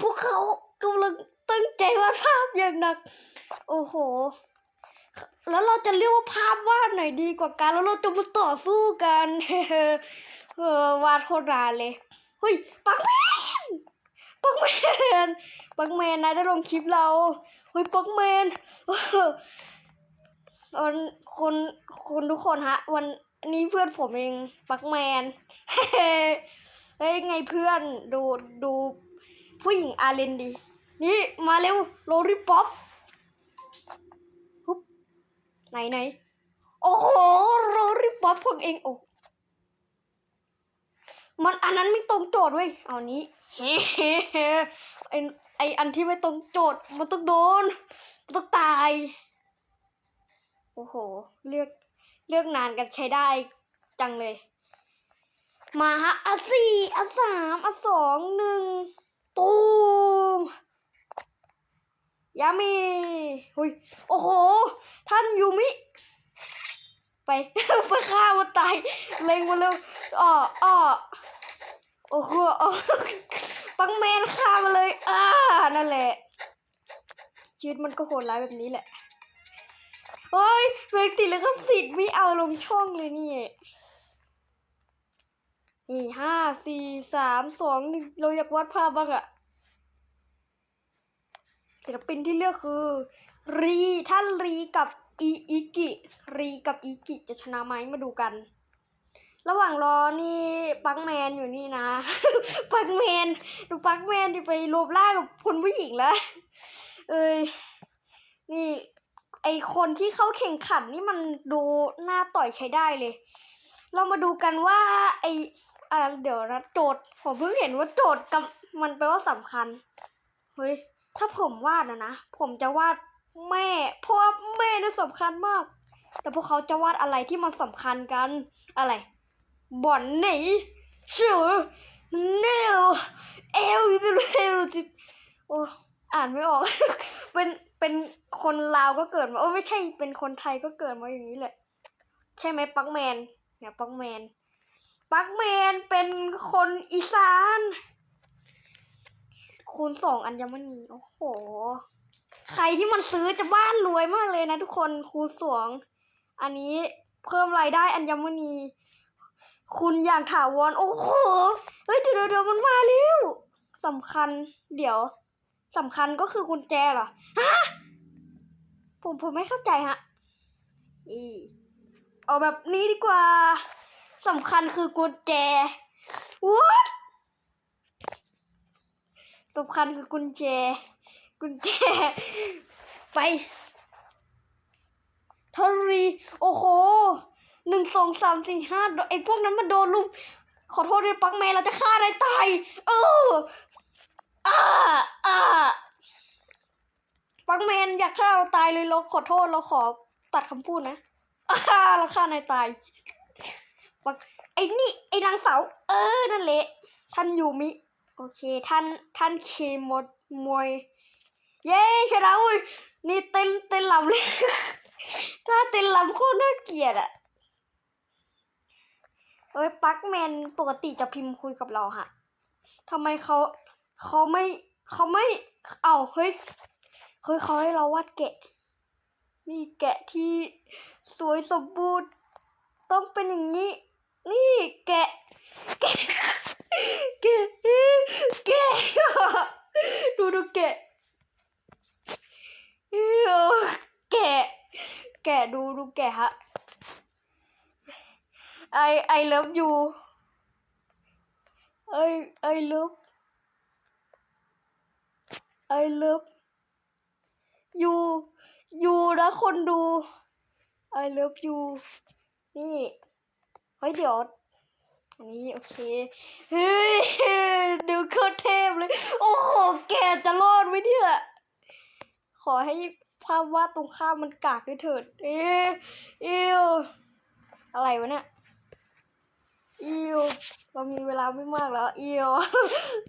พวกเขากำลังตั้งใจวาดภาพอย่างหนัก โอ้โห แล้วเราจะเรียกว่าภาพวาดไหนดีกว่ากัน แล้วเราจะมาต่อสู้กันเออวาดโคตรนานเลยเฮ้ยปักแมนปักแมนปักแมนนายได้ลงคลิปเราเฮ้ยปักแมนเออวันคนคนทุกคนฮะ วันนี้เพื่อนผมเองปักแมนเฮ้ยไงเพื่อนดูดู ผู้หญิงอาเลนดี นี่มาเร็วโลริป๊อปฮึบไหนไหนโอ้โหโลริป๊อปผมเองโอ้มันอันนั้นไม่ตรงโจทย์เว้ยเอานี้เฮ้เฮ้เฮ้ไอไออันที่ไม่ตรงโจทย์มันต้องโดนมันต้องตาย โอ้โห เลือกเลือกนานกันใช้ได้จังเลย มาฮะอะสี่อะสามอะสองหนึ่ง ตูมยามีหุยโอ้โห ท่านยูมิ ไป ไปฆ่ามันตาย เล็งมาเร็วอ้ออ้อโอ้โหอ้อปังแมนฆ่ามาเลย อ่า นั่นแหละ ชีวิตมันก็โหดร้ายแบบนี้แหละเฮ้ยเวกติแล้วก็สิทธิ์ไม่เอาลงช่องเลยนี่ นี่ห้าสี่สามสองหนึ่งเราอยากวาดภาพบ้างอะ ศิลปินที่เลือกคือ รีท่านรีกับอีอิกิรีกับอีกิจะชนะไหมมาดูกัน ระหว่างรอนี่ปักแมนอยู่นี่นะ ปักแมนดูปักแมนที่ไปรวมร่างกับคนผู้หญิงแล้ว เอ้ยนี่ไอคนที่เข้าแข่งขันนี่มันดูหน้าต่อยใช้ได้เลย เรามาดูกันว่า ไออ่าเดี๋ยวนะโจทย์ผมเพิ่งเห็นว่าโจทย์กับมันแปลว่าสำคัญ เฮ้ย ถ้าผมวาดนะนะ ผมจะวาดแม่ เพราะว่าแม่นี่สำคัญมาก แต่พวกเขาจะวาดอะไรที่มันสำคัญกัน อะไร บ่อนไหนชื่อเนลเอลเอลจิโอ้อ่านไม่ออก เป็นเป็นคนลาวก็เกิดมาโอ้ไม่ใช่เป็นคนไทยก็เกิดมาอย่างนี้แหละ ใช่ไหมปักแมนเนี่ยปักแมนปักแมนเป็นคนอีสาน คูณสองอัญมณีโอ้โห ใครที่มันซื้อจะบ้านรวยมากเลยนะทุกคนคูณสองอันนี้เพิ่มรายได้อัญมณี คุณอย่างถาวรโอ้โหเฮ้ยเดี๋ยวเดี๋ยวมันมาเร็วสำคัญ เดี๋ยวสำคัญก็คือกุญแจเหรอฮะผมผมไม่เข้าใจฮะอีเอาแบบนี้ดีกว่าสำคัญคือกุญแจ what สำคัญคือกุญแจ กุญแจ ไปทารี โอ้โหหนึ่งสองสามสี่ห้าไอพวกนั้นมันโดนลุม ขอโทษด้วยปักแมนเราจะฆ่านายตาย เอออ่าอ่าปักแมนอยากฆ่าเราตายเลยเราขอโทษเราขอตัดคำพูดนะอ่าเราฆ่านายตายปักไอ้นี่ไอ้นางสาว เออ นั่นแหละท่านอยู่มิ โอเค ท่านท่านเคมดมวย เย้ชนะเว้ยนี่เต้นเต้นลำเลยถ้าเต้นลำโคตรน่าเกลียดอะเอ้ยปักแมนปกติจะพิมพ์คุยกับเราฮะทำไมเขาเขาไม่เขาไม่ เอาเฮ้ยเฮ้ยเขาให้เราวาดแกะ นี่แกะที่สวยสมบูรณ์ ต้องเป็นอย่างนี้ นี่แกะแกะ แกะแกะดูดูแกะเออแกะ แกะดูดูแกะฮะไอไอเลิฟยูไอไอเลิฟไอเลิฟยูยูนะคนดูไอเลิฟยูนี่เฮ้ยเดี๋ยวอั นี้โอเค เฮ้ย ดูโคตรเทพเลย โอ้โห แกจะรอดไหมเนี่ย ขอให้ภาพวาดตรงข้ามมันกากด้วยเถิด เอ๊ะอิวอะไรวะเนี่ยอิวเรามีเวลาไม่มากแล้วอิว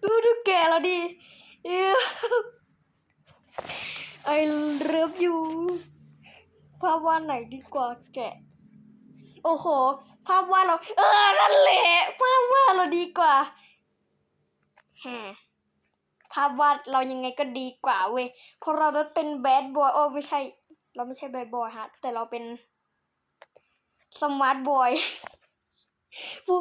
ดูดูแกเราดีอิวไอเลิฟยูภาพวาดไหนดีกว่าแกะ โอ้โห ภาพวาดเรา เออ นั่นแหละ ภาพวาดเราดีกว่าฮะภภาพวาดเรายังไงก็ดีกว่าเว้ย เพราะเรานั้นเป็นแบดบอยโอ้ไม่ใช่ เราไม่ใช่แบดบอยฮะ แต่เราเป็นสมาร์ทบอย ผู้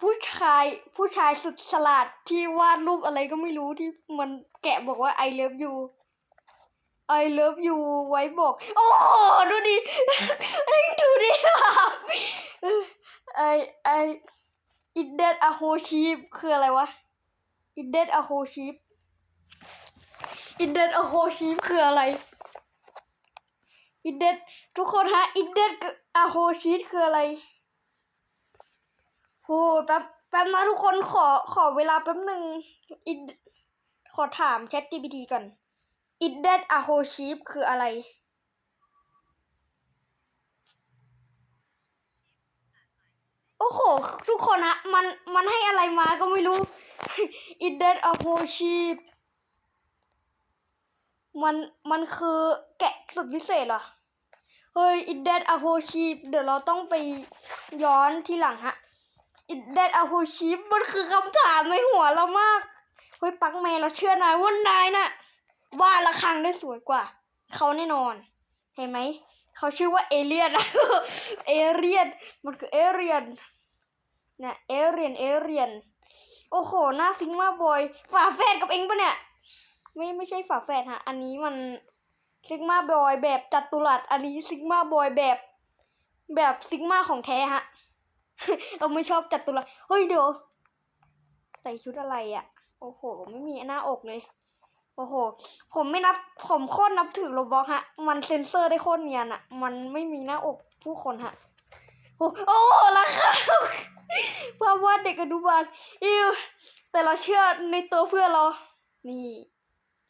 ผู้ชาย ผู้ชายสุดฉลาดที่วาดรูปอะไรก็ไม่รู้ที่มันแกะบอกว่า I love you I love you ไว้บอก โอ้โหดูดิเอ้ยดูดิไอไอ it dead a whole sheep คืออะไรวะ it dead a whole sheep it dead a whole sheep คืออะไร it dead ทุกคนฮะ it dead a whole sheep คืออะไรโหแป๊บแป๊บนะทุกคนขอขอเวลาแป๊บหนึ่ง it ขอถาม Chat GPT ก่อน it dead a whole sheep คืออะไร โอ้โห ทุกคนฮะ มันมันให้อะไรมาก็ไม่รู้ it dead a whole sheep มันมันคือแกะสุดพิเศษเหรอ เฮ้ย it dead a whole sheep เดี๋ยวเราต้องไปย้อนที่หลังฮะ it dead a whole sheep มันคือคำถามในหัวเรามาก เฮ้ยปักแมนเราเชื่อนายว่านายน่ะ ว่าดละครังได้สวยกว่า เขาแน่นอน เห็นไหม เขาชื่อว่าเอเลียนเอเลียน มันคือเอเลียนเนี่ยเอเรียนเอเรียน โอ้โหหน้าซิงมาบอย ฝาแฝดกับเองปะเนี่ย ไม่ไม่ใช่ฝาแฝดฮะ อันนี้มันซิกมาบอยแบบจัตุรัส อันนี้ซิกมาบอยแบบ แบบซิกมาของแท้ฮะ เราไม่ชอบจัตุรัส เฮ้ยเดี๋ยว ใส่ชุดอะไรอะ่ะ โอ้โห ไม่มีหน้าอกเลย โอ้โห ผมไม่นับ ผมโคตรนับถือโรบอกฮะ มันเซ็นเซอร์ได้โคตรเนียนอะ่ะมันไม่มีหน้าอกผู้คนฮะ โอ้โอ้ราคาภาพวาดเด็กอนุบาลอิวแต่เราเชื่อในตัวเพื่อนเรา นี่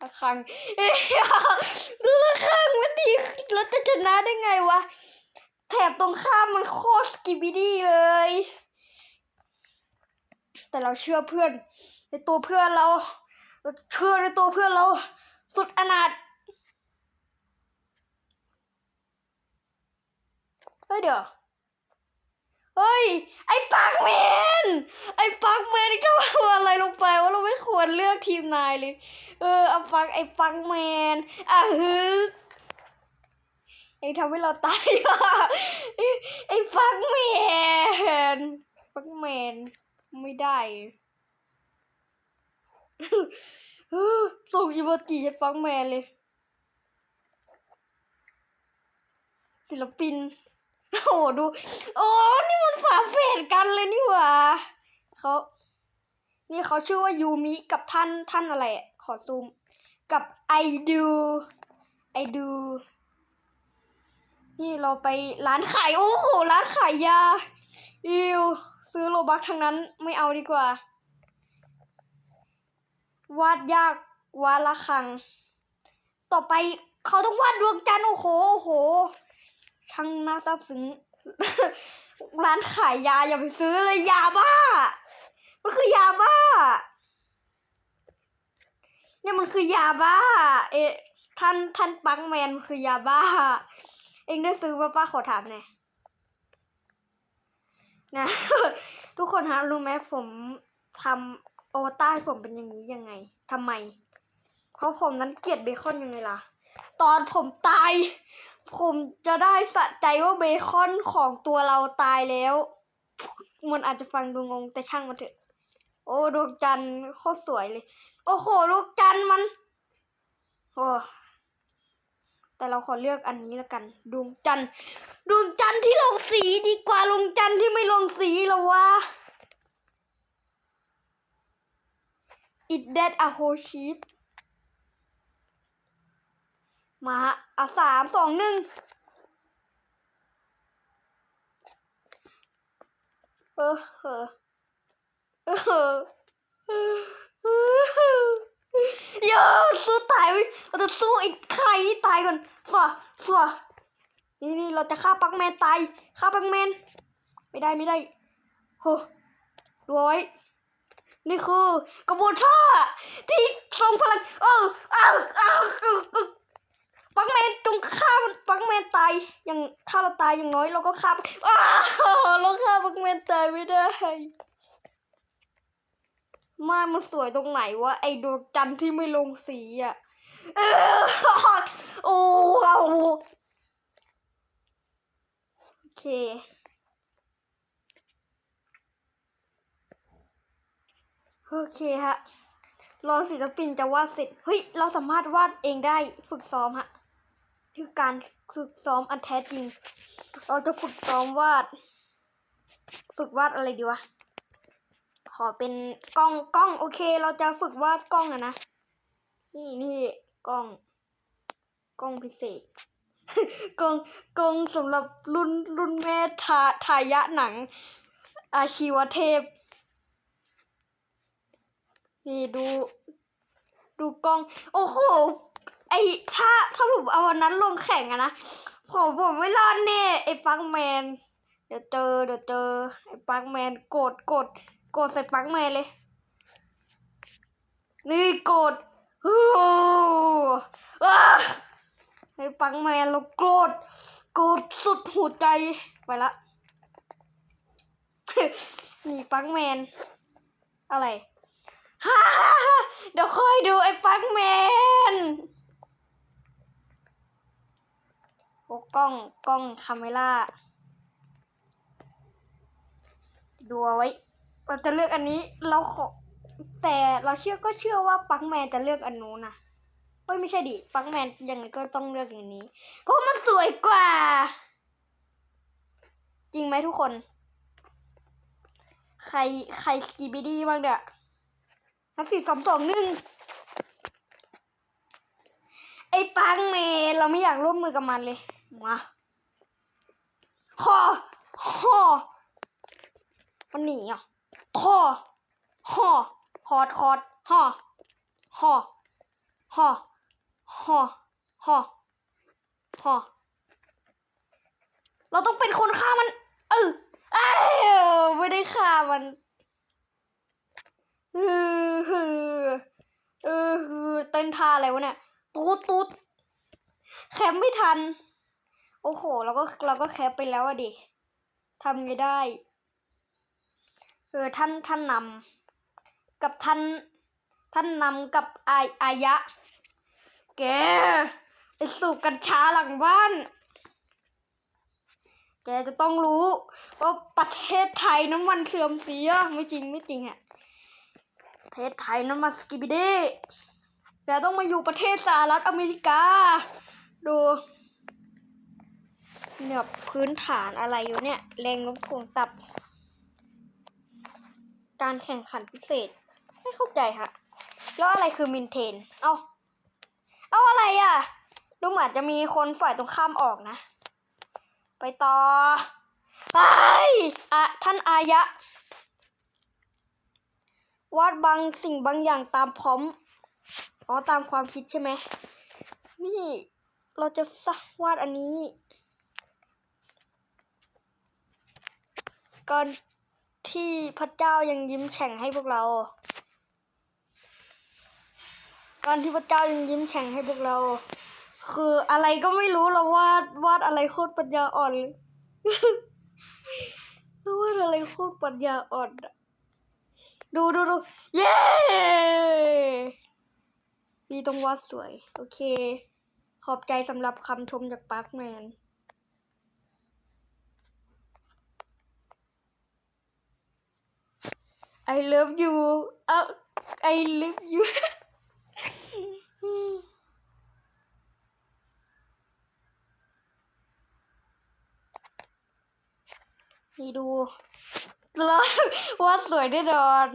ระฆังเอ้ยดูระฆังมันดีเราจะชนะได้ไงวะ แถบตรงข้ามมันโคตรสกิบิดี้เลย แต่เราเชื่อเพื่อน ในตัวเพื่อนเรา เราเชื่อในตัวเพื่อนเราสุดอนาถเฮ้ยเดี๋ยว เฮ้ย ไอ้ปักแมน ไอ้ปักแมนทำอะไรลงไปว่าเราไม่ควรเลือกทีมนายเลย เออเอาปักไอ้ปักแมนอะฮึไอ้ทำให้เราตายว่ะไอ้ไอ้ปักแมนปักแมนไม่ได้ ส่งอีโมจิให้ปักแมนเลย ศิลปิน โอ้โหดู โอ้นี่มันฝาแฝดกันเลยนี่หว่าเขานี่เขาชื่อว่ายูมิกับท่านท่านอะไร ขอซูม กับไอดูไอดูนี่เราไปร้านขาย โอ้โห ร้านขายยาอิวซื้อโลบักทั้งนั้นไม่เอาดีกว่า วาดยากวาดละครัง ต่อไปเขาต้องวาดดวงจันทร์โอ้โหโอ้โหช่างน่าซาบซึ้งร้านขายยาอย่าไปซื้อเลยยาบ้า มันคือยาบ้า เนี่ยมันคือยาบ้า เอท่านท่านปังแมนมันคือยาบ้า เองได้ซื้อป่ะป้าขอถามหน่อยนะ ทุกคนฮะรู้ไหมผมทำ โอวต้ให้ผมเป็นอย่างนี้ยังไงทำไม เพราะผมนั้นเกลียดเบคอนยังไงล่ะ ตอนผมตาย ผมจะได้สะใจว่าเบคอนของตัวเราตายแล้ว มันอาจจะฟังดูงงแต่ช่างมันเถอะ โอ้ดวงจันทร์โคตรสวยเลย โอ้โหดวงจันทร์มันโอ้แต่เราขอเลือกอันนี้แล้วกัน ดวงจันทร์ดวงจันทร์ที่ลงสีดีกว่าดวงจันทร์ที่ไม่ลงสีแล้ววะ It dead a whole sheep มาอะสามสองหนึ่งเออเออเออเอออย่สู้ตายเว้ยเราจะสู้ไอ้ไข่นี่ตายก่อนสัวสัวนี่นี่เราจะฆ่าปักแมนตายฆ่าปักแมน ไม่ได้ไม่ได้โหรวย นี่คือกระบวนท่าที่ทรงพลัง เอออ้าวอ้าวปักแมนจงฆ่ามันปักแมนตายอย่างถ้าเราตายอย่างน้อยเราก็ฆ่าอ้าวเราฆ่าปักแมนตายไม่ได้มามันสวยตรงไหนวะไอดวงจันทร์ที่ไม่ลงสีอะเออโอ้เอาโอเค โอเคฮะ รอศิลปินจะวาดเสร็จ เฮ้ย เราสามารถวาดเองได้ฝึกซ้อมฮะ คือการฝึกซ้อมอันแท้จริง เราจะฝึกซ้อมวาด ฝึกวาดอะไรดีวะ ขอเป็นกล้องกล้องโอเค เราจะฝึกวาดกล้องอะนะ นี่นี่กล้อง กล้องพิเศษกล้องกล้องสำหรับรุ่นรุ่นแม่ทาทายะหนัง อาชีวเทพ นี่ดู ดูกล้อง โอ้โห ไอถ้าถ้าผมเอาวันนั้นลงแข่งอะนะผมผมไม่รอดแน่ไอปังแมน เดี๋ยวเจอเดี๋ยวเจอไอปังแมนโกรธโกรธโกรธใส่ปังแมนเลย นี่โกรธโอ้ว้าไอปังแมนเราโกรธโกรธสุดหัวใจไปละนี่ปังแมนอะไร ฮ่าเดี๋ยวคอยดูไอ้ปังแมนโอ้กล้องกล้องคาเมล่าดูเอาไว้ เราจะเลือกอันนี้เราขอแต่เราเชื่อก็เชื่อว่าปังแมนจะเลือกอันนู้นนะเอ้ยไม่ใช่ดิปังแมนยังไงก็ต้องเลือกอย่างนี้ เพราะมันสวยกว่า จริงไหมทุกคน ใครใครสกีบิดี้บ้างเนี่ย นักสี่สองสองหนึ่งไอ้ปังเมเราไม่อยากร่วมมือกับมันเลยมาคอคอมันหนีอะคอคอคอดคอดฮอฮอฮอฮอฮอฮอเราต้องเป็นคนฆ่ามัน เออเอ้ยไม่ได้ฆ่ามัน เออเออเออเต้นท่าอะไรวะเนี่ยตูดตูดแคปไม่ทัน โอ้โห เราก็เราก็แคปไปแล้วอะดิทำไงได้ เออ ท่านท่านนำกับท่าน ท่านนำกับอายอายะ แกไปสูบกัญชาหลังบ้าน แกจะต้องรู้ว่าประเทศไทยน้ำมันเสื่อมเสีย ไม่จริงไม่จริงอะ ประเทศไทยน้ำมันสกิบิเด้แต่ต้องมาอยู่ประเทศสหรัฐอเมริกา ดูเนี่ยพื้นฐานอะไรอยู่เนี่ย แรงโน้มถ่วงตับ การแข่งขันพิเศษ ไม่เข้าใจฮะ แล้วอะไรคือมินเทน เอาเอาอะไรอะ ดูเหมือนจะมีคนฝ่ายตรงข้ามออกนะ ไปต่อ ไปอะท่านอายะ วาดบางสิ่งบางอย่างตามพร้อมอ๋อตามความคิดใช่ไหมนี่เราจะสวาดอันนี้ก่อนที่พระเจ้ายังยิ้มแฉ่งให้พวกเราก่อนที่พระเจ้ายังยิ้มแฉ่งให้พวกเรา คืออะไรก็ไม่รู้เราวาดวาดอะไรโคตรปัญญาอ่อนเลยเราวาดอะไรโคตรปัญญาอ่อนอะ ดูดูดูเย้พี่ต้องวาดสวย โอเค ขอบใจสำหรับคำชมจากปาร์คแมน I love you เอ้า I love you นี่ดู แล้ววาดสวยแน่นอน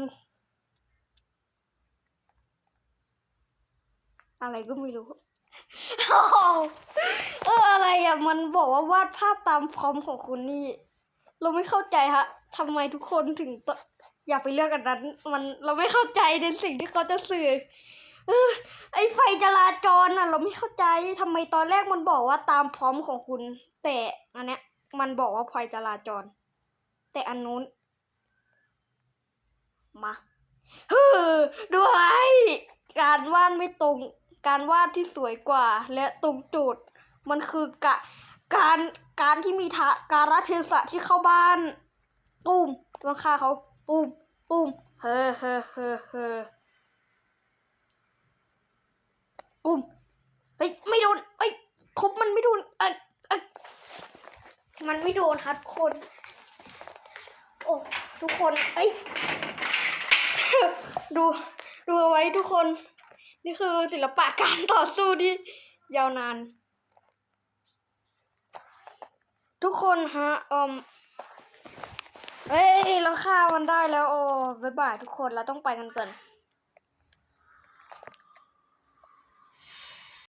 อะไรก็ไม่รู้เอออะไรอะ มันบอกว่าวาดภาพตามพร้อมของคุณนี่ เราไม่เข้าใจฮะทำไมทุกคนถึงอยากไปเลือกอันนั้น มันเราไม่เข้าใจในสิ่งที่เขาจะสื่อเออไอไฟจราจรน่ะ เราไม่เข้าใจทำไมตอนแรกมันบอกว่าตามพร้อมของคุณ แต่อันเนี้ย มันบอกว่าไฟจราจร แต่อันนู้น มาเฮ้อด้วย การวาดไม่ตรง การวาดที่สวยกว่า และตรงจทย์มันคือกะการการที่มีทะการะเทศะที่เข้าบ้านตูมต้องฆ่าเขาตูมตูมเฮ้อเฮ้อเฮ้อเฮ้ออุ้มเฮ้ยไม่โดนเอ้ยทุบมันไม่โดนเอ้ยเอ้ยมันไม่โดนฮัดคน โอ้ทุกคนเอ้ย ดูดูเอาไว้ทุกคน นี่คือศิลปะการต่อสู้ที่ยาวนาน ทุกคนฮะอมเอ้ยเราฆ่ามันได้แล้วโอ้บายบายทุกคนเราต้องไปกันก่อน